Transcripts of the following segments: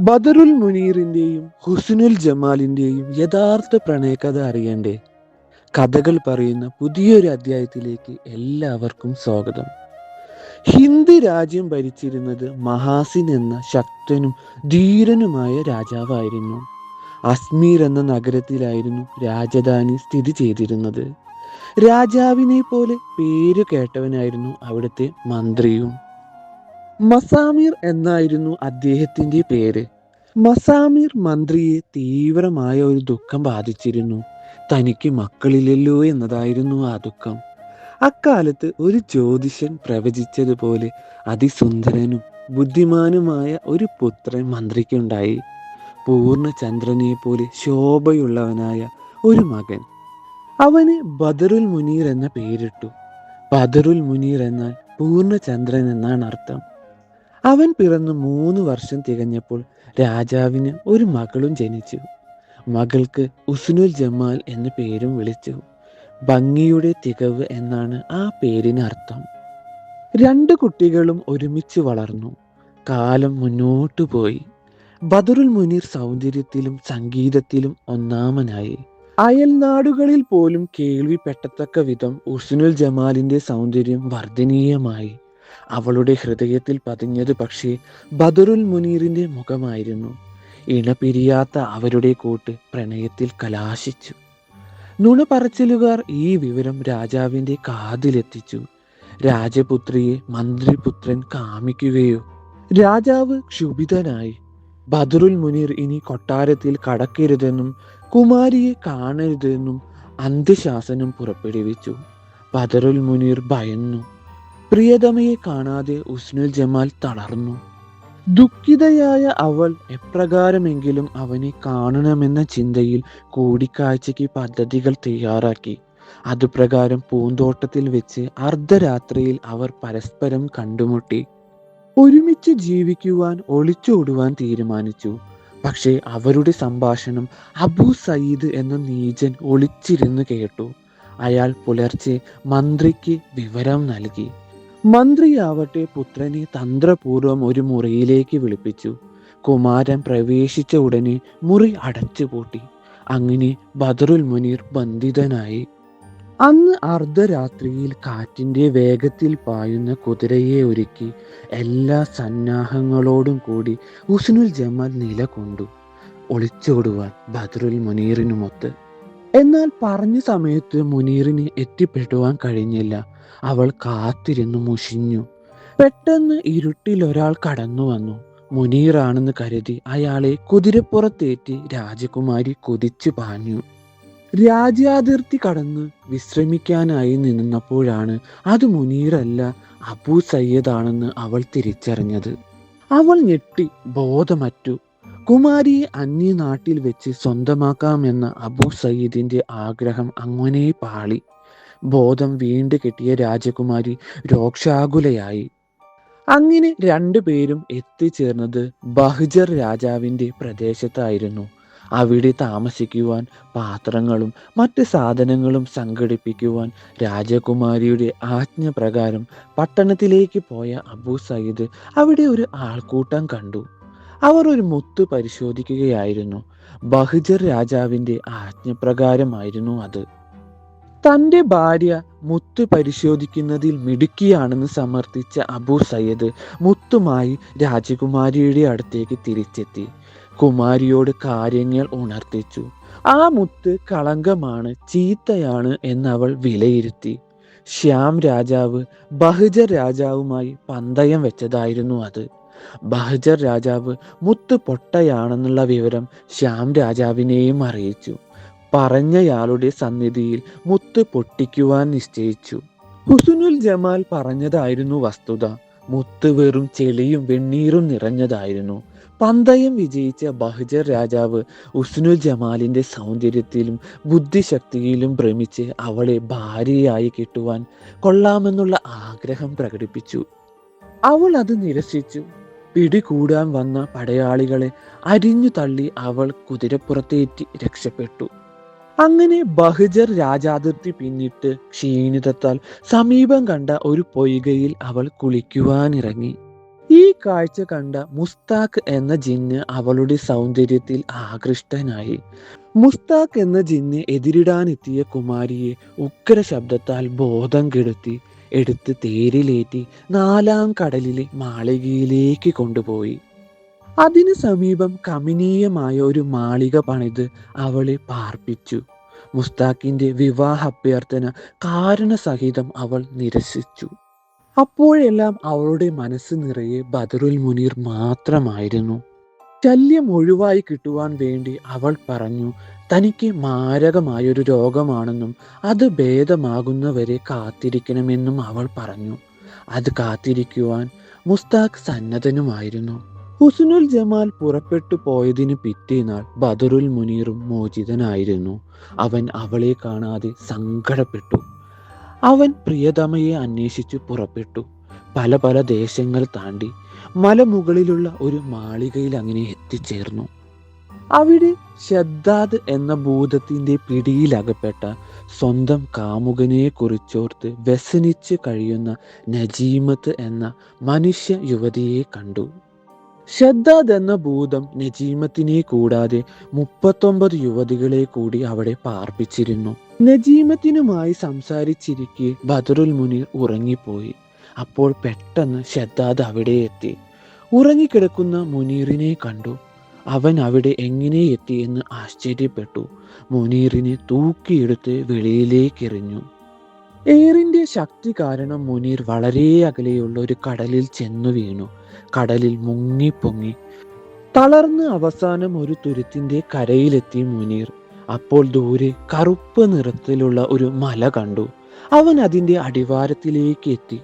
ബദറുൽ മുനീറിന്റെയും ഹുസ്നുൽ ജമാലിന്റെയും യഥാർത്ഥ പ്രണയകഥ അറിയണ്ടേ? കഥകൾ പറയുന്ന പുതിയൊരു അധ്യായത്തിലേക്ക് എല്ലാവർക്കും സ്വാഗതം. ഹിന്ദി രാജ്യം ഭരിച്ചിരുന്നത് മഹാസിൻ എന്ന ശക്തനും ധീരനുമായ രാജാവായിരുന്നു. അസ്മീർ എന്ന നഗരത്തിലായിരുന്നു രാജധാനി സ്ഥിതി ചെയ്തിരുന്നത്. രാജാവിനെ പോലെ പേരു കേട്ടവനായിരുന്നു അവിടുത്തെ മന്ത്രിയും. മസാമീർ എന്നായിരുന്നു അദ്ദേഹത്തിന്റെ പേര്. മസാമീർ മന്ത്രിയെ തീവ്രമായ ഒരു ദുഃഖം ബാധിച്ചിരുന്നു. തനിക്ക് മക്കളില്ലല്ലോ എന്നതായിരുന്നു ആ ദുഃഖം. അക്കാലത്ത് ഒരു ജ്യോതിഷൻ പ്രവചിച്ചതുപോലെ അതിസുന്ദരനും ബുദ്ധിമാനുമായ ഒരു പുത്രൻ മന്ത്രിക്കുണ്ടായി. പൂർണചന്ദ്രനെ പോലെ ശോഭയുള്ളവനായ ഒരു മകൻ. അവന് ബദറുൽ മുനീർ എന്ന പേരിട്ടു. ബദറുൽ മുനീർ എന്നാൽ പൂർണചന്ദ്രൻ എന്നാണ് അർത്ഥം. അവൻ പിറന്നു മൂന്ന് വർഷം തികഞ്ഞപ്പോൾ രാജാവിന് ഒരു മകളും ജനിച്ചു. മകൾക്ക് ഉസ്നുൽ ജമാൽ എന്ന പേരും വിളിച്ചു. ഭംഗിയുടെ തികവ് എന്നാണ് ആ പേരിന് അർത്ഥം. രണ്ട് കുട്ടികളും ഒരുമിച്ച് വളർന്നു. കാലം മുന്നോട്ടു പോയി. ബദറുൽ മുനീർ സൗന്ദര്യത്തിലും സംഗീതത്തിലും ഒന്നാമനായി. അയൽനാടുകളിൽ പോലും കേൾവിപ്പെട്ടത്തക്ക വിധം ഉസ്നുൽ ജമാലിന്റെ സൗന്ദര്യം വർദ്ധനീയമായി. അവളുടെ ഹൃദയത്തിൽ പതിഞ്ഞത് പക്ഷേ ബദറുൽ മുനീറിന്റെ മുഖമായിരുന്നു. ഇണപിരിയാത്ത അവരുടെ കൂട്ട് പ്രണയത്തിൽ കലാശിച്ചു. നുണ പറച്ചിലുകാർ ഈ വിവരം രാജാവിന്റെ കാതിലെത്തിച്ചു. രാജപുത്രിയെ മന്ത്രിപുത്രൻ കാമിക്കുകയോ. രാജാവ് ക്ഷുഭിതനായി. ബദറുൽ മുനീർ ഇനി കൊട്ടാരത്തിൽ കടക്കരുതെന്നും കുമാരിയെ കാണരുതെന്നും അന്ത്യശാസനം പുറപ്പെടുവിച്ചു. ബദറുൽ മുനീർ ഭയന്നു. പ്രിയതമയെ കാണാതെ ഉസ്നുൽ ജമാൽ തളർന്നു. ദുഃഖിതയായ അവൾ എപ്രകാരമെങ്കിലും അവനെ കാണണമെന്ന ചിന്തയിൽ കൂടിക്കാഴ്ചയ്ക്ക് പദ്ധതികൾ തയ്യാറാക്കി. അതുപ്രകാരം പൂന്തോട്ടത്തിൽ വെച്ച് അർദ്ധരാത്രിയിൽ അവർ പരസ്പരം കണ്ടുമുട്ടി. ഒരുമിച്ച് ജീവിക്കുവാൻ ഒളിച്ചോടുവാൻ തീരുമാനിച്ചു. പക്ഷേ അവരുടെ സംഭാഷണം അബു സയ്യിദ് എന്ന നീചൻ ഒളിച്ചിരുന്നു കേട്ടു. അയാൾ പുലർച്ചെ മന്ത്രിക്ക് വിവരം നൽകി. മന്ത്രിയാവട്ടെ പുത്രനെ തന്ത്രപൂർവം ഒരു മുറിയിലേക്ക് വിളിപ്പിച്ചു. കുമാരൻ പ്രവേശിച്ച ഉടനെ മുറി അടച്ചുപൂട്ടി അങ്ങനെ ബദറുൽ മുനീർ ബന്ധിതനായി. അന്ന് അർദ്ധരാത്രിയിൽ കാറ്റിന്റെ വേഗത്തിൽ പായുന്ന കുതിരയെ ഒരുക്കി എല്ലാ സന്നാഹങ്ങളോടും കൂടി ഹുസ്നുൽ ജമാൽ നിലകൊണ്ടു. ഒളിച്ചോടുവാൻ ബദറുൽ മുനീറിനുമൊത്ത് എന്നാൽ പറഞ്ഞ സമയത്ത് മുനീറിന് എത്തിപ്പെടുവാൻ കഴിഞ്ഞില്ല. അവൾ കാത്തിരുന്നു മുഷിഞ്ഞു. പെട്ടെന്ന് ഇരുട്ടിൽ ഒരാൾ കടന്നു വന്നു. മുനീറാണെന്ന് കരുതി അയാളെ കുതിരപ്പുറത്തേറ്റി രാജകുമാരി കുതിച്ചു പാഞ്ഞു. രാജ്യാതിർത്തി കടന്ന് വിശ്രമിക്കാനായി നിന്നപ്പോഴാണ് അത് മുനീറല്ല അബൂ സയ്യദാണെന്ന് അവൾ തിരിച്ചറിഞ്ഞത്. അവൾ ഞെട്ടി ബോധമറ്റു. കുമാരിയെ അന്യനാട്ടിൽ വെച്ച് സ്വന്തമാക്കാമെന്ന അബു സയ്യിദിന്റെ ആഗ്രഹം അങ്ങനെ പാളി. ബോധം വീണ്ടു കെട്ടിയ രാജകുമാരി രോക്ഷാകുലയായി. അങ്ങനെ രണ്ടുപേരും എത്തിച്ചേർന്നത് ബഹ്ജർ രാജാവിന്റെ പ്രദേശത്തായിരുന്നു. അവിടെ താമസിക്കുവാൻ പാത്രങ്ങളും മറ്റ് സാധനങ്ങളും സംഘടിപ്പിക്കുവാൻ രാജകുമാരിയുടെ ആജ്ഞ പ്രകാരം പട്ടണത്തിലേക്ക് പോയ അബു സയ്യിദ് അവിടെ ഒരു ആൾക്കൂട്ടം കണ്ടു. അവർ ഒരു മുത്ത് പരിശോധിക്കുകയായിരുന്നു. ബഹുജർ രാജാവിന്റെ ആജ്ഞപ്രകാരമായിരുന്നു അത്. തന്റെ ഭാര്യ മുത്ത് പരിശോധിക്കുന്നതിൽ മിടുക്കിയാണെന്ന് സമർത്ഥിച്ച അബു സയ്യദ് മുത്തുമായി രാജകുമാരിയുടെ അടുത്തേക്ക് തിരിച്ചെത്തി. കുമാരിയോട് കാര്യങ്ങൾ ഉണർത്തിച്ചു. ആ മുത്ത് കളങ്കമാണ് ചീത്തയാണ് എന്നവൾ വിലയിരുത്തി. ശ്യാം രാജാവ് ബഹജർ രാജാവുമായി പന്തയം വെച്ചതായിരുന്നു അത്. ബഹജർ രാജാവ് മുത്ത് പൊട്ടയാണെന്നുള്ള വിവരം ശ്യാം രാജാവിനെയും അറിയിച്ചു. പറഞ്ഞയാളുടെ സന്നിധിയിൽ മുത്ത് പൊട്ടിക്കുവാൻ നിശ്ചയിച്ചു. ഹുസുനുൽ ജമാൽ പറഞ്ഞതായിരുന്നു വസ്തുത. മുത്ത് വെറും ചെളിയും വെണ്ണീറും നിറഞ്ഞതായിരുന്നു. പന്തയം വിജയിച്ച ബഹജർ രാജാവ് ഉസ്നുൽ ജമാലിന്റെ സൗന്ദര്യത്തിലും ബുദ്ധിശക്തിയിലും ഭ്രമിച്ച് അവളെ ഭാര്യയായി കിട്ടുവാൻ കൊള്ളാമെന്നുള്ള ആഗ്രഹം പ്രകടിപ്പിച്ചു. അവൾ അത് നിരസിച്ചു. പിടികൂടാൻ വന്ന പടയാളികളെ അരിഞ്ഞു തള്ളി അവൾ കുതിരപ്പുറത്തേറ്റി രക്ഷപ്പെട്ടു. അങ്ങനെ ബഹുജർ രാജാതിർത്തി പിന്നിട്ട് ക്ഷീണിതത്താൽ സമീപം കണ്ട ഒരു പൊയ്കയിൽ അവൾ കുളിക്കുവാനിറങ്ങി. ഈ കാഴ്ച കണ്ട മുസ്താഖ് എന്ന ജിന്ന് അവളുടെ സൗന്ദര്യത്തിൽ ആകൃഷ്ടനായി. മുസ്താഖ് എന്ന ജിന്ന് എതിരിടാനെത്തിയ കുമാരിയെ ഉഗ്ര ശബ്ദത്താൽ ബോധം കെടുത്തി എടുത്ത് തേരിലേറ്റി നാലാം കടലിലെ മാളികയിലേക്ക് കൊണ്ടുപോയി. അതിനു സമീപം കമനീയമായ ഒരു മാളിക പണിത് അവളെ പാർപ്പിച്ചു. മുസ്താഖിന്റെ വിവാഹ അഭ്യർത്ഥന കാരണസഹിതം അവൾ നിരസിച്ചു. അപ്പോഴെല്ലാം അവളുടെ മനസ്സ് നിറയെ ബദറുൽ മുനീർ മാത്രമായിരുന്നു. ശല്യം ഒഴിവായി കിട്ടുവാൻ വേണ്ടി അവൾ പറഞ്ഞു തനിക്ക് മാരകമായൊരു രോഗമാണെന്നും അത് ഭേദമാകുന്നവരെ കാത്തിരിക്കണമെന്നും അവൾ പറഞ്ഞു. അത് കാത്തിരിക്കുവാൻ മുസ്താഖ് സന്നദ്ധനുമായിരുന്നു. ഹുസ്നുൽ ജമാൽ പുറപ്പെട്ടു പോയതിന് പിറ്റേനാൾ ബദറുൽ മുനീറും മോചിതനായിരുന്നു. അവൻ അവളെ കാണാതെ സങ്കടപ്പെട്ടു. അവൻ പ്രിയതമയെ അന്വേഷിച്ചു പുറപ്പെട്ടു. പല പല ദേശങ്ങൾ താണ്ടി മലമുകളിലുള്ള ഒരു മാളികയിൽ അങ്ങനെ എത്തിച്ചേർന്നു. അവിടെ ഷദ്ദാദ് എന്ന ഭൂതത്തിന്റെ പിടിയിലകപ്പെട്ട സ്വന്തം കാമുകനെ കുറിച്ചോർത്ത് വ്യസനിച്ച് കഴിയുന്ന നജീമത്ത് എന്ന മനുഷ്യ യുവതിയെ കണ്ടു. ഷദ്ദാദ് എന്ന ഭൂതം നജീമത്തിനെ കൂടാതെ മുപ്പത്തൊമ്പത് യുവതികളെ കൂടി അവിടെ പാർപ്പിച്ചിരുന്നു. നജീമത്തിനുമായി സംസാരിച്ചിരിക്കെ ബദറുൽ മുനീർ ഉറങ്ങിപ്പോയി. അപ്പോൾ പെട്ടെന്ന് ഷദ്ദാദ് അവിടെ എത്തി. ഉറങ്ങിക്കിടക്കുന്ന മുനീറിനെ കണ്ടു. അവൻ അവിടെ എങ്ങനെ എത്തിയെന്ന് ആശ്ചര്യപ്പെട്ടു. മുനീറിനെ തൂക്കിയെടുത്ത് വെളിയിലേക്ക് എറിഞ്ഞു എയറിന്റെ ശക്തി കാരണം മുനീർ വളരെ അകലെയുള്ള ഒരു കടലിൽ ചെന്നു വീണു. കടലിൽ മുങ്ങിപ്പൊങ്ങി തളർന്ന് അവസാനം ഒരു തുരുത്തിന്റെ കരയിലെത്തി മുനീർ. അപ്പോൾ ദൂരെ കറുപ്പ് നിറത്തിലുള്ള ഒരു മല കണ്ടു. അവൻ അതിന്റെ അടിവാരത്തിലേക്ക് എത്തി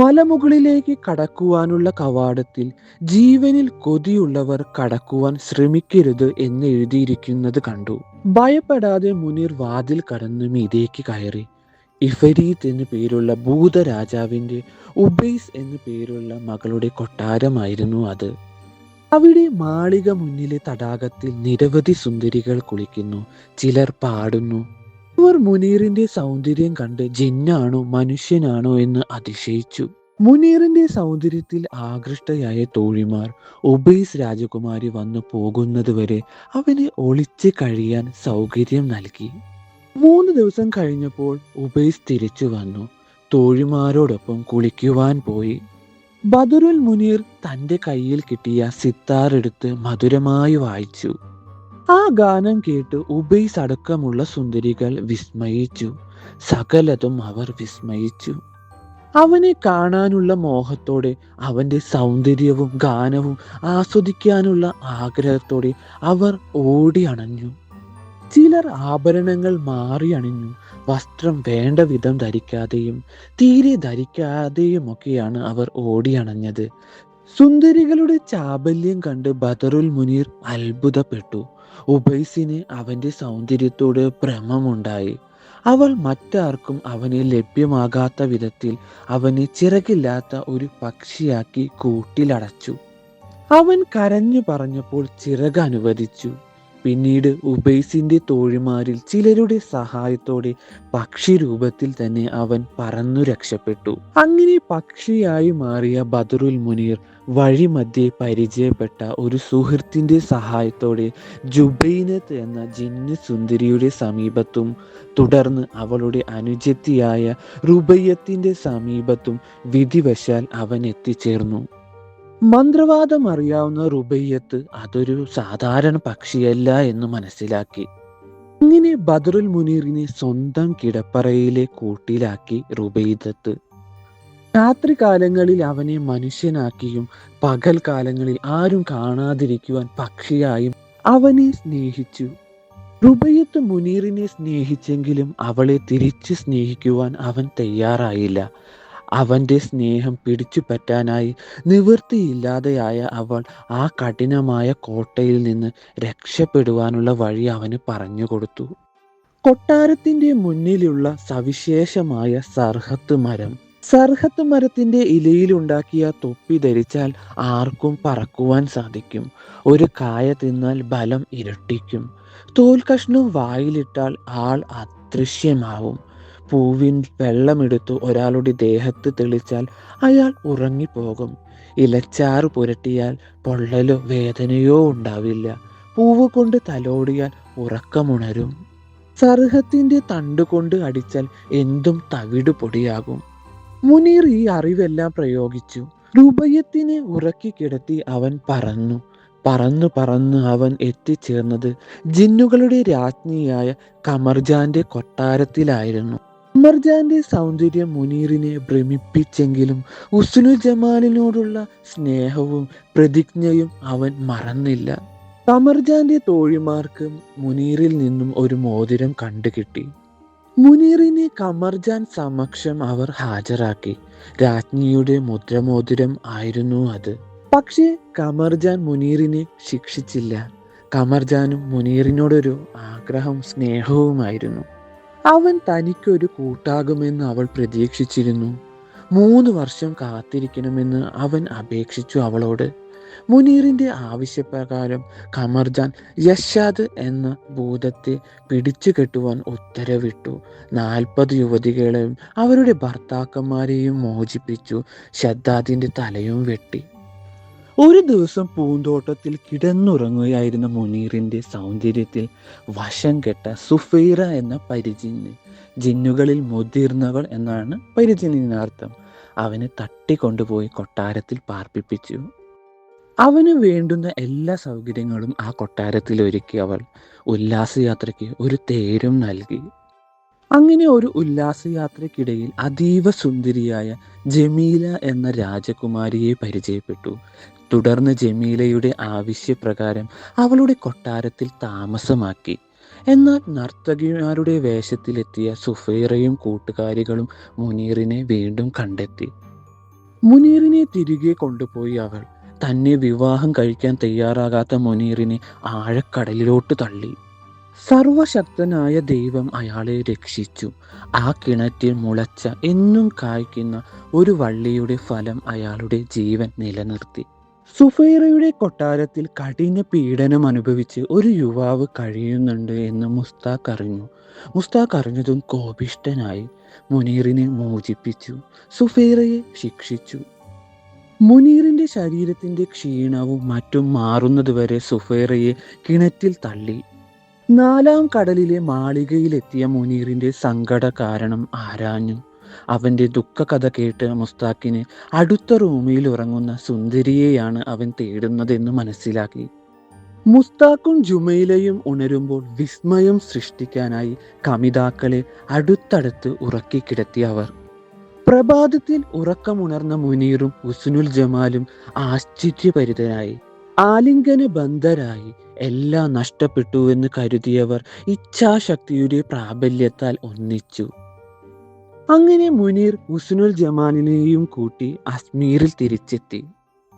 മലമുകളിലേക്ക് കടക്കുവാനുള്ള കവാടത്തിൽ ജീവനിൽ കൊതിയുള്ളവർ കടക്കുവാൻ ശ്രമിക്കരുത് എന്ന് എഴുതിയിരിക്കുന്നത് കണ്ടു. ഭയപ്പെടാതെ മുനീർ വാതിൽ കടന്ന് മീതേക്ക് കയറി. ഇഫരീത്ത് എന്നു പേരുള്ള ഭൂതരാജാവിന്റെ ഉബൈസ് എന്നു പേരുള്ള മകളുടെ കൊട്ടാരമായിരുന്നു അത്. അവിടെ മാളിക മുന്നിലെ തടാകത്തിൽ നിരവധി സുന്ദരികൾ കുളിക്കുന്നു. ചിലർ പാടുന്നു. അവർ മുനീറിന്റെ സൗന്ദര്യം കണ്ട് ജിന്നാണോ മനുഷ്യനാണോ എന്ന് അതിശയിച്ചു. മുനീറിന്റെ സൗന്ദര്യത്തിൽ ആകൃഷ്ടയായ തോഴിമാർ ഉബൈസ് രാജകുമാരി വന്നു പോകുന്നതുവരെ അവനെ ഒളിച്ച് കഴിയാൻ സൗകര്യം നൽകി. മൂന്ന് ദിവസം കഴിഞ്ഞപ്പോൾ ഉബൈസ് തിരിച്ചു വന്നു. തോഴിമാരോടൊപ്പം കുളിക്കുവാൻ പോയി. ബദറുൽ മുനീർ തന്റെ കയ്യിൽ കിട്ടിയ സിത്താർ എടുത്ത് മധുരമായി വായിച്ചു. ആ ഗാനം കേട്ട് ഉബൈസ് അടക്കമുള്ള സുന്ദരികൾ വിസ്മയിച്ചു. സകലതും അവർ വിസ്മയിച്ചു. അവനെ കാണാനുള്ള മോഹത്തോടെ അവന്റെ സൗന്ദര്യവും ഗാനവും ആസ്വദിക്കാനുള്ള ആഗ്രഹത്തോടെ അവർ ഓടി അണഞ്ഞു. ചിലർ ആഭരണങ്ങൾ മാറി അണിഞ്ഞു. വസ്ത്രം വേണ്ട വിധം ധരിക്കാതെയും തീരെ ധരിക്കാതെയുമൊക്കെയാണ് അവർ ഓടി അണഞ്ഞത്. സുന്ദരികളുടെ ചാബല്യം കണ്ട് ബദറുൽ മുനീർ അത്ഭുതപ്പെട്ടു. ഉബൈസിന് അവന്റെ സൗന്ദര്യത്തോട് ഭ്രമമുണ്ടായി. അവൾ മറ്റാർക്കും അവനെ ലഭ്യമാകാത്ത വിധത്തിൽ അവനെ ചിറകില്ലാത്ത ഒരു പക്ഷിയാക്കി കൂട്ടിലടച്ചു. അവൻ കരഞ്ഞു പറഞ്ഞപ്പോൾ ചിറക് അനുവദിച്ചു. പിന്നീട് ഉബൈസിന്റെ തോഴിമാരിൽ ചിലരുടെ സഹായത്തോടെ പക്ഷി രൂപത്തിൽ തന്നെ അവൻ പറന്നു രക്ഷപ്പെട്ടു. അങ്ങനെ പക്ഷിയായി മാറിയ ബദറുൽ മുനീർ വഴിമധ്യേ പരിചയപ്പെട്ട ഒരു സുഹൃത്തിന്റെ സഹായത്തോടെ ജുബൈനത്ത് എന്ന ജിന്നു സുന്ദരിയുടെ സമീപത്തും തുടർന്ന് അവളുടെ അനുജത്തിയായ റുബയ്യത്തിന്റെ സമീപത്തും വിധിവശാൽ അവൻ എത്തിച്ചേർന്നു. മന്ത്രവാദം അറിയാവുന്ന റുബയ്യത്ത് അതൊരു സാധാരണ പക്ഷിയല്ല എന്ന് മനസ്സിലാക്കി. ഇങ്ങനെ ബദറുൽ മുനീറിനെ സ്വന്തം കിടപ്പറയിലെ കൂട്ടിലാക്കി റുബൈദത്ത് രാത്രികാലങ്ങളിൽ അവനെ മനുഷ്യനാക്കിയും പകൽ കാലങ്ങളിൽ ആരും കാണാതിരിക്കുവാൻ പക്ഷിയായും അവനെ സ്നേഹിച്ചു. റുബയ്യത്ത് മുനീറിനെ സ്നേഹിച്ചെങ്കിലും അവളെ തിരിച്ചു സ്നേഹിക്കുവാൻ അവൻ തയ്യാറായില്ല. അവന്റെ സ്നേഹം പിടിച്ചു പറ്റാനായി നിവൃത്തിയില്ലാതെയായ അവൾ ആ കഠിനമായ കോട്ടയിൽ നിന്ന് രക്ഷപ്പെടുവാനുള്ള വഴി അവന് പറഞ്ഞു കൊടുത്തു. കൊട്ടാരത്തിന്റെ മുന്നിലുള്ള സവിശേഷമായ സർഹത്ത് മരം. സർഹത്ത് മരത്തിന്റെ ഇലയിലുണ്ടാക്കിയ തൊപ്പി ധരിച്ചാൽ ആർക്കും പറക്കുവാൻ സാധിക്കും. ഒരു കായ തിന്നാൽ ബലം ഇരട്ടിക്കും. തോൽ കഷ്ണം വായിലിട്ടാൽ ആൾ അദൃശ്യമാവും. പൂവിൻ വെള്ളമെടുത്തു ഒരാളുടെ ദേഹത്ത് തെളിച്ചാൽ അയാൾ ഉറങ്ങിപ്പോകും. ഇലച്ചാറ് പുരട്ടിയാൽ പൊള്ളലോ വേദനയോ ഉണ്ടാവില്ല. പൂവ് കൊണ്ട് തലോടിയാൽ ഉറക്കമുണരും. സർഹത്തിന്റെ തണ്ടുകൊണ്ട് അടിച്ചാൽ എന്തും തവിട് പൊടിയാകും. മുനീർ ഈ അറിവെല്ലാം പ്രയോഗിച്ചു. രൂപയത്തിനെ ഉറക്കി കിടത്തി അവൻ പറന്നു. പറന്നു പറന്ന് അവൻ എത്തിച്ചേർന്നത് ജിന്നുകളുടെ രാജ്ഞിയായ കമർജാന്റെ കൊട്ടാരത്തിലായിരുന്നു. കമർജാന്റെ സൗന്ദര്യം മുനീറിനെ ഭ്രമിപ്പിച്ചെങ്കിലും ഉസ്നു ജമാലിനോടുള്ള സ്നേഹവും പ്രതിജ്ഞയും അവൻ മറന്നില്ല. കമർജാന്റെ തോഴിമാർക്കും മുനീറിൽ നിന്നും ഒരു മോതിരം കണ്ടുകിട്ടി. മുനീറിനെ കമർജാൻ സമക്ഷം അവർ ഹാജരാക്കി. രാജ്ഞിയുടെ മുദ്രമോതിരം ആയിരുന്നു അത്. പക്ഷേ കമർജാൻ മുനീറിനെ ശിക്ഷിച്ചില്ല. കമർജാനും മുനീറിനോടൊരു ആഗ്രഹം സ്നേഹവുമായിരുന്നു. അവൻ തനിക്കൊരു കൂട്ടാകുമെന്ന് അവൾ പ്രതീക്ഷിച്ചിരുന്നു. മൂന്ന് വർഷം കാത്തിരിക്കണമെന്ന് അവൻ അപേക്ഷിച്ചു അവളോട്. മുനീറിന്റെ ആവശ്യപ്രകാരം കമർജാൻ യശാദ് എന്ന ഭൂതത്തെ പിടിച്ചു കെട്ടുവാൻ ഉത്തരവിട്ടു. നാൽപ്പത് യുവതികളെയും അവരുടെ ഭർത്താക്കന്മാരെയും മോചിപ്പിച്ചു. ഷദ്ദാദിന്റെ തലയും വെട്ടി. ഒരു ദിവസം പൂന്തോട്ടത്തിൽ കിടന്നുറങ്ങുകയായിരുന്ന മുനീറിന്റെ സൗന്ദര്യത്തിൽ വശം കെട്ട സുഫൈറ എന്ന പരിചിന് ജിന്നുകളിൽ മുതിർന്നവൾ എന്നാണ് പരിചിനർത്ഥം അവനെ തട്ടിക്കൊണ്ടുപോയി കൊട്ടാരത്തിൽ പാർപ്പിപ്പിച്ചു. അവന് വേണ്ടുന്ന എല്ലാ സൗകര്യങ്ങളും ആ കൊട്ടാരത്തിൽ ഒരുക്കി അവൾ ഉല്ലാസയാത്രയ്ക്ക് ഒരു തേരും നൽകി. അങ്ങനെ ഒരു ഉല്ലാസയാത്രയ്ക്കിടയിൽ അതീവ സുന്ദരിയായ ജമീല എന്ന രാജകുമാരിയെ പരിചയപ്പെട്ടു. തുടർന്ന് ജമീലയുടെ ആവശ്യപ്രകാരം അവളുടെ കൊട്ടാരത്തിൽ താമസമാക്കി. എന്നാൽ നർത്തകിമാരുടെ വേഷത്തിലെത്തിയ സുഫൈറയും കൂട്ടുകാരികളും മുനീറിനെ വീണ്ടും കണ്ടെത്തി. മുനീറിനെ തിരികെ കൊണ്ടുപോയി അവൾ തന്നെ വിവാഹം കഴിക്കാൻ തയ്യാറാകാത്ത മുനീറിനെ ആഴക്കടലിലോട്ട് തള്ളി. സർവശക്തനായ ദൈവം അയാളെ രക്ഷിച്ചു. ആ കിണറ്റിൽ മുളച്ച എന്നും കായ്ക്കുന്ന ഒരു വള്ളിയുടെ ഫലം അയാളുടെ ജീവൻ നിലനിർത്തി. സുഫൈറയുടെ കൊട്ടാരത്തിൽ കഠിന പീഡനം അനുഭവിച്ച് ഒരു യുവാവ് കഴിയുന്നുണ്ട് എന്ന് മുസ്താഖ് അറിഞ്ഞു. മുസ്താഖ് അറിഞ്ഞതും കോപിഷ്ടനായി മുനീറിനെ മോചിപ്പിച്ചു. സുഫൈറയെ ശിക്ഷിച്ചു. മുനീറിന്റെ ശരീരത്തിന്റെ ക്ഷീണവും മറ്റും മാറുന്നതുവരെ സുഫൈറയെ കിണറ്റിൽ തള്ളി. നാലാം കടലിലെ മാളികയിലെത്തിയ മുനീറിന്റെ സങ്കട കാരണം ആരാഞ്ഞു. അവന്റെ ദുഃഖകഥ കേട്ട് മുസ്താഖിന് അടുത്ത റൂമിൽ ഉറങ്ങുന്ന സുന്ദരിയെയാണ് അവൻ തേടുന്നതെന്ന് മനസ്സിലാക്കി. മുസ്താഖും ജുമൈലയും ഉണരുമ്പോൾ വിസ്മയം സൃഷ്ടിക്കാനായി കമിതാക്കളെ അടുത്തടുത്ത് ഉറക്കിക്കിടത്തി അവർ. പ്രഭാതത്തിൽ ഉറക്കമുണർന്ന മുനീറും ഉസ്നുൽ ജമാലും ആശ്ചര്യപരിതരായി ആലിംഗന ബന്ധരായി. എല്ലാം നഷ്ടപ്പെട്ടു എന്ന് കരുതിയവർ ഇച്ഛാശക്തിയുടെ പ്രാബല്യത്താൽ ഒന്നിച്ചു. അങ്ങനെ മുനീർ ഉസ്നുൽ ജമാലിനെയും കൂട്ടി അസ്മീറിൽ തിരിച്ചെത്തി.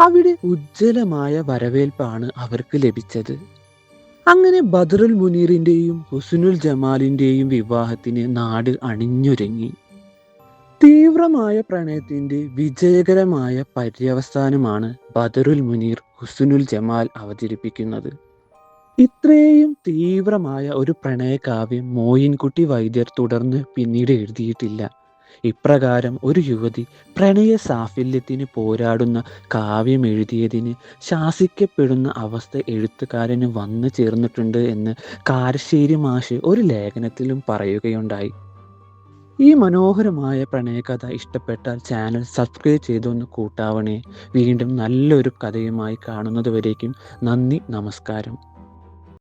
അവിടെ ഉജ്ജ്വലമായ വരവേൽപ്പാണ് അവർക്ക് ലഭിച്ചത്. അങ്ങനെ ബദറുൽ മുനീറിന്റെയും ഹുസ്നുൽ ജമാലിന്റെയും വിവാഹത്തിന് നാട് അണിഞ്ഞൊരുങ്ങി. തീവ്രമായ പ്രണയത്തിന്റെ വിജയകരമായ പര്യവസാനമാണ് ബദറുൽ മുനീർ ഹുസ്നുൽ ജമാൽ അവതരിപ്പിക്കുന്നത്. ഇത്രയും തീവ്രമായ ഒരു പ്രണയകാവ്യം മോയിൻകുട്ടി വൈദ്യർ തുടർന്ന് പിന്നീട് എഴുതിയിട്ടില്ല. ഇപ്രകാരം ഒരു യുവതി പ്രണയ സാഫല്യത്തിന് പോരാടുന്ന കാവ്യം എഴുതിയതിന് ശാസിക്കപ്പെടുന്ന അവസ്ഥ എഴുത്തുകാരന് വന്നു ചേർന്നിട്ടുണ്ട് എന്ന് കാരശ്ശേരി മാഷ് ഒരു ലേഖനത്തിലും പറയുകയുണ്ടായി. ഈ മനോഹരമായ പ്രണയകഥ ഇഷ്ടപ്പെട്ടാൽ ചാനൽ സബ്സ്ക്രൈബ് ചെയ്തൊന്ന് കൂട്ടാവണേ. വീണ്ടും നല്ലൊരു കഥയുമായി കാണുന്നതുവരേക്കും നന്ദി നമസ്കാരം.